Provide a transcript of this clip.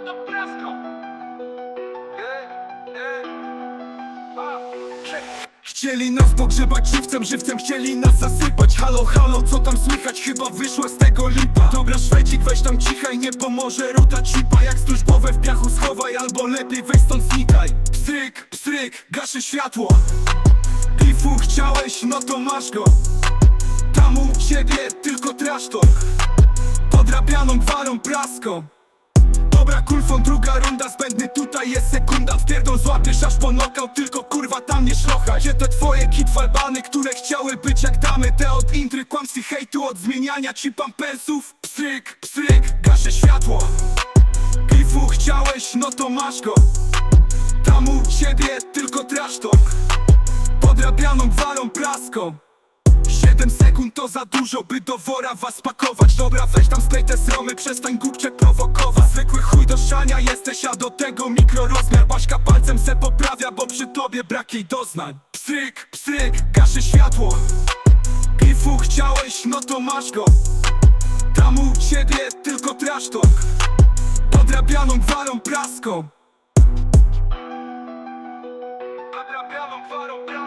Praską Chcieli nas pogrzebać żywcem, żywcem chcieli nas zasypać. Halo, halo, co tam słychać? Chyba wyszła z tego lipa. Dobra, Szwedzik, weź tam cichaj, nie pomoże ruta cipa. Jak służbowe w piachu schowaj, albo lepiej weź stąd znikaj. Pstryk, pstryk, gaszy światło. Pifu chciałeś, no to masz go. Tam u ciebie tylko trash talk Podrabianą gwarą praską Kulfon, druga runda, zbędny tutaj jest sekunda. Wpierdol złapiesz aż po knockout, tylko kurwa tam nie szlocha Gdzie te twoje kitwalbany, które chciały być jak damy? Te od intry, kłamstw i hejtu, od zmieniania ci pampersów. Pstryk, pstryk, gaszę światło. Pifu chciałeś, no to masz go. Tam u ciebie tylko trash talk Podrabianą gwarą praską 7 sekund to za dużo, by do wora was pakować. Dobra, weź tam sklej te sromy, przestań głupcze prowokować mieszania jesteś, a do tego mikrorozmiar. Paśka palcem se poprawia, bo przy tobie brak jej doznań. Psyk, psyk, gaszy światło. Pifu chciałeś, no to masz go. Tam u ciebie tylko trasztok Podrabianą gwarą praską. Podrabianą gwarą praską.